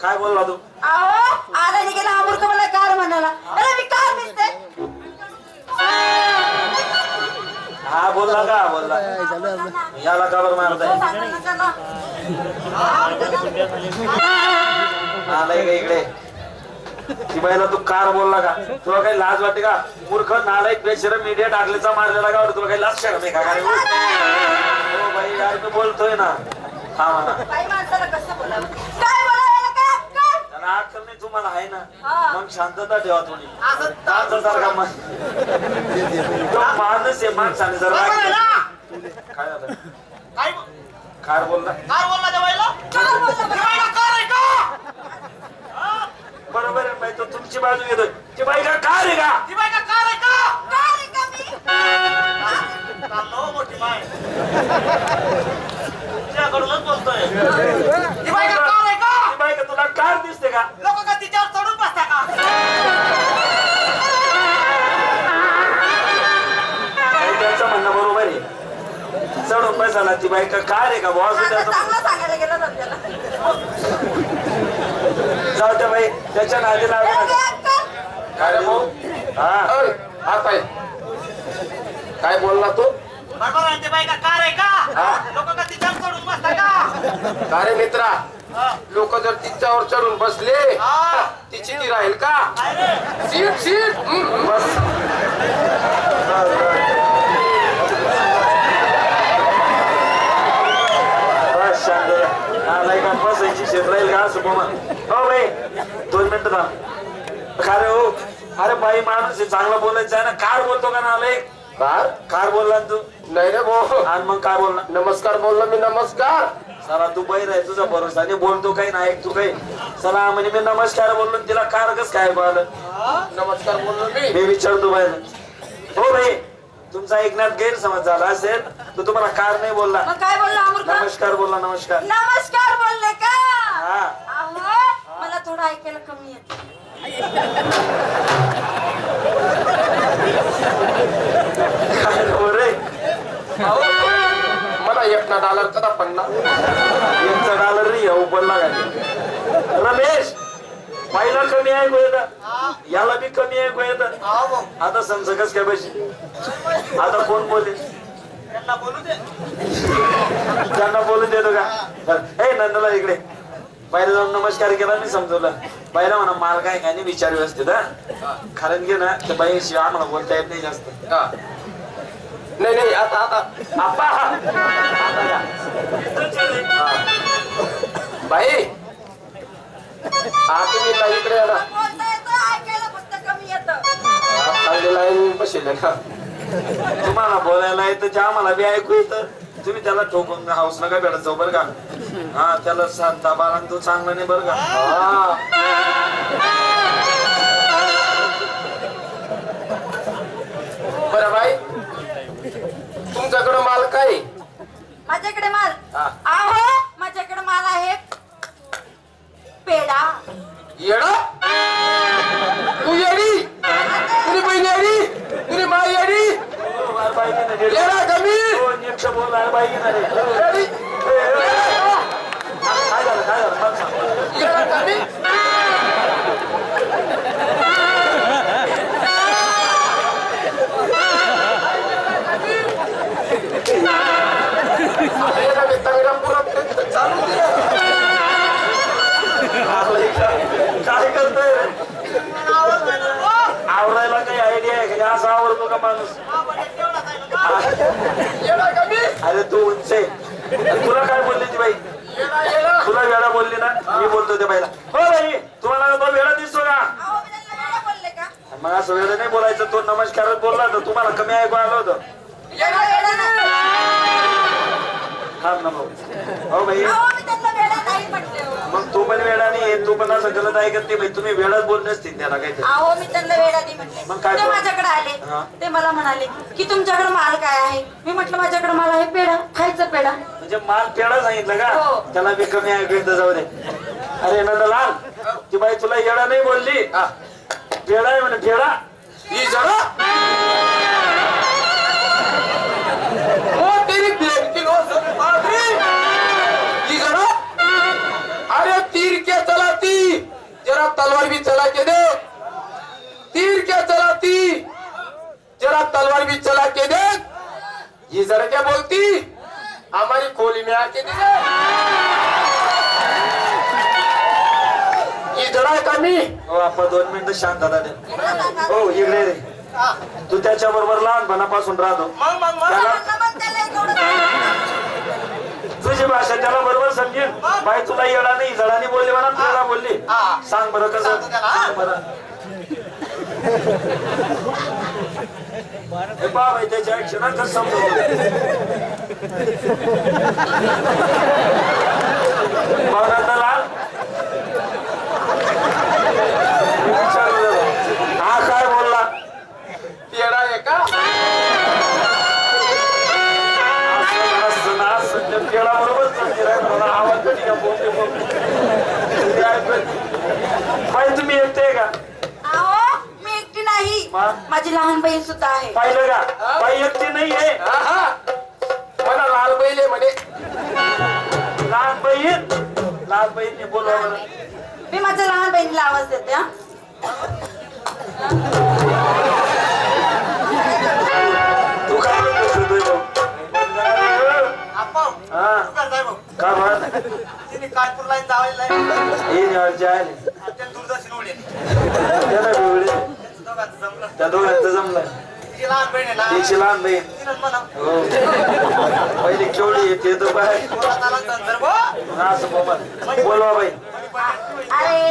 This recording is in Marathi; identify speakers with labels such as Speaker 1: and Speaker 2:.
Speaker 1: काय बोलला तू?
Speaker 2: अहो आला हा मूर्ख मला कार म्हणाला. अरे मी कार दिसते.
Speaker 1: हा बोलला का? बोलला. याला का बरं मारताय? आलाय का इकडे. ती बाईला तू कार बोलला का? तुला काही लाज वाटते का? मूर्ख नालायक बेशर मीडिया टाकलेचा मारलेला का तुला काही लाज शरम आहे का काय हो बोलतोय ना. हा म्हणा
Speaker 2: बाई माणसाला कसं बोलावं? काय बोलावं काय काय
Speaker 1: त्याला अक्कल नाही तुम्हाला आहे ना.
Speaker 2: हा.
Speaker 1: मग शांतता ठेवा थोडी. तो माणूस आहे माणसाने जर वागलं- काय झालं?
Speaker 3: काय
Speaker 1: कार बोलला.
Speaker 3: काय बोलला त्या बाईला
Speaker 2: काय बोलला. बाई?
Speaker 3: बाईला कार आहे का?
Speaker 1: बरोबर आहे बाई तो तुमची बाजू घेतोय ती बाई का का?
Speaker 3: ती बाई का कार आहे का?
Speaker 2: मी?
Speaker 3: चाललो मोठी ती बाई का कार आहे का?
Speaker 1: ती बाई का तुला कार दिसते का?
Speaker 3: लोक का तिच्यावर चढून बसता का?
Speaker 1: बाई, त्यांचं म्हणणं बरोबर आहे. चढून पैसा ती बाई का कार आहे का? बॉस
Speaker 2: चांगलं सांगायला गेलं ना त्याला.
Speaker 1: जाऊ त्या बाई त्याच्या नादी लागू. काय रे भाऊ? हा.
Speaker 4: हात आहे काय बोलला तू?
Speaker 3: बरोबर आहे ती बाई का? कार आहे का? लोक का तिच्यावर चढून बसता का?
Speaker 4: का रे मित्रा?
Speaker 3: हा.
Speaker 4: लोक जर तिच्यावर चढून बसले
Speaker 3: हा.
Speaker 4: तिची ती राहील का?
Speaker 3: काय रे?
Speaker 4: Seat seat. हम्म.
Speaker 1: बस. बस शांत आलाय का? बसायची शेत राहील का? असं बोमा. हो बाई. दोन मिनिटं थांब. का रे हो. अरे बाई माणूस आहे चांगला बोलायचं आहे ना? कार बोलतो का ना आलाय
Speaker 4: कार?
Speaker 1: कार बोलला ना तू?
Speaker 4: नाही रे भाऊ.
Speaker 1: आणि मग काय बोलला?
Speaker 4: नमस्कार बोललो मी नमस्कार.
Speaker 1: साला तू बैर आहे तुझा भरोसा नाही बोलतो काही ना ऐक तू काही. चला म्हणे मी नमस्कार बोललो आणि तिला कार कस काय पाहिलं?
Speaker 4: नमस्कार बोललो मी.
Speaker 1: मी विचारतो बाहेर. हो भाई तुमचा ऐकण्यात गैरसमज झाला असेल तर तुम्हाला कार नाही बोलला.
Speaker 2: मग काय बोलला
Speaker 1: नमस्कार बोलला नमस्कार.
Speaker 2: नमस्कार बोलले का?
Speaker 1: हा.
Speaker 2: अहो मला थोडं ऐकायला कमी येत.
Speaker 1: रे
Speaker 4: मला एक ना डॉलर कदा पडला
Speaker 1: एकचा डॉलर नाही येऊ बोलला काय रमेश पहिला कमी ऐकू येत याला बी कमी ऐकू येत
Speaker 3: हा भाऊ
Speaker 1: आता समज कस काय पैसे आता कोण बोले?
Speaker 3: त्यांना बोलू दे.
Speaker 1: त्यांना बोलून देतो का? हे नंदला इकडे. बाहेर जाऊन नमस्कार केला मी समजवलं. बाहेर म्हणा माल काय काय नाही विचार व्यवस्थित हा? कारण की ना ते बाई शिवाय आम्हाला बोलता येत नाही जास्त.
Speaker 4: हा. नाही नाही आता आता.
Speaker 1: आता या.
Speaker 4: बाई! हा तुम्ही ना इकडे या ना.
Speaker 2: बोलता येतं ऐकायला फक्त कमी येतं
Speaker 4: हा, चांगली लाईन बसेल ना
Speaker 1: तुम्हाला बोलायला येतं जे आम्हाला बी ऐकू येतं. तुम्ही त्याला ठोकून हाऊस नका भेटत जाऊ बरं का? हा त्याला शांता बारा तो चांगला नाही बरं का.
Speaker 4: बरं बाई. तुमच्याकडं माल काय आहे?
Speaker 2: माझ्याकडे माल?
Speaker 4: हा.
Speaker 2: अहो माझ्याकडे माल आहे पेडा
Speaker 4: येडा? तू येडी? तुझी बहीण येडी? तुझी माय येडी?
Speaker 1: हो?
Speaker 4: येडा. कमी
Speaker 1: हो, नीट बोल अरे बाई की नाही रे?
Speaker 4: येडी
Speaker 1: ए, ए, ए. काय झालं काय झालं मला सांग.
Speaker 4: येडा कमी येडा मी तंगडा पुरत चालू दे.
Speaker 1: काय करतोय रे? काही आयडिया आहे का असं आवडतो का माणूस
Speaker 3: हा, म्हणजे तेवढाच आहे ना.
Speaker 4: येडा कमी
Speaker 1: अरे तू उंच आहे तुला काय बोलली ती बाई
Speaker 4: येडा येडा
Speaker 1: तुला वेळा बोलली ना मी बोलतो त्या बाईला. हो बाई तुम्हाला तो वेळा दिसतो का?
Speaker 2: मी
Speaker 1: मग असं वेळ नाही बोलायचं तो नमस्कारच बोलला तर तुम्हाला कमी ऐकू आलं होतं. थांब ना भाऊ. हो बाई.
Speaker 2: मी हो.
Speaker 1: मग तू पण वेळा नाही तू पण असं गलत ऐकत नाही बाई तुम्ही वेळाच बोलले असतील त्याला काहीतरी.
Speaker 2: अहो मी त्यांना वेडा नाही
Speaker 1: मग काय
Speaker 2: ते
Speaker 1: बोल-
Speaker 2: माझ्याकडे
Speaker 1: हा.
Speaker 2: आले ते मला म्हणाले की तुमच्याकडे माल काय आहे? मी म्हटलं माझ्याकडे माल आहे पेढा खायचा पेढा.
Speaker 1: म्हणजे माल पेडा सांगितलं
Speaker 2: हो.
Speaker 1: का त्याला बी कमी ऐकू येतं जाऊ दे. अरे नंदलाल ती बाई तुला येडा नाही बोलली.
Speaker 4: हा.
Speaker 1: पेडा आहे म्हणे पेडा
Speaker 4: ही जरा. तेरी की पादरी ही जरा. अरे तीर के चला तीर चला के दे. तीर क्या चला ती जरा तलवार भी चला के देख ये जरा क्या बोलती? हमारी खोली में आके दे. ये जरा है का मी
Speaker 1: हो आपण दोन मिनिटं शांतता दे. हो इकडे रे. तू त्याच्या बरोबर लहानपणापासून राहतो. तुझी भाषा त्याला बरोबर समजेल. बाई तुला येडा नाही जडानी बोलली म्हणा तुला बोलली.
Speaker 3: हा.
Speaker 1: सांग बरं कसं बरं. त्याच्या ऍक्शन कसं समजवतो मला आवाज कधी का बोलते बोलते. ते ऐकत. बाई तुम्ही एकटे का
Speaker 2: अहो मी एकटी नाही? माझी लहान बहीण सुद्धा आहे.
Speaker 1: पाहिलं का? बाई एकटी नाही आहे
Speaker 4: मला लाल बैले म्हणे.
Speaker 1: लहान बहीण? लहान बहीण बोलवा
Speaker 2: मी माझ्या लहान बहिणीला आवाज देते हा.
Speaker 3: तिने कानपूर लाईन जावायला
Speaker 1: हे निवडचे आहे
Speaker 3: दूरदर्शन
Speaker 1: त्याला
Speaker 3: दोघांचं जमलं.
Speaker 1: त्या दोघांचं जमलं.
Speaker 3: तिची लहान बहीण आहे ना
Speaker 1: तिची लहान बहीण.
Speaker 3: तिनं म्हणा.
Speaker 1: हो. पहिली केवढी येते तर बाहेर
Speaker 3: नंतर भाऊ
Speaker 1: असं बोलवा बाई.
Speaker 2: अरे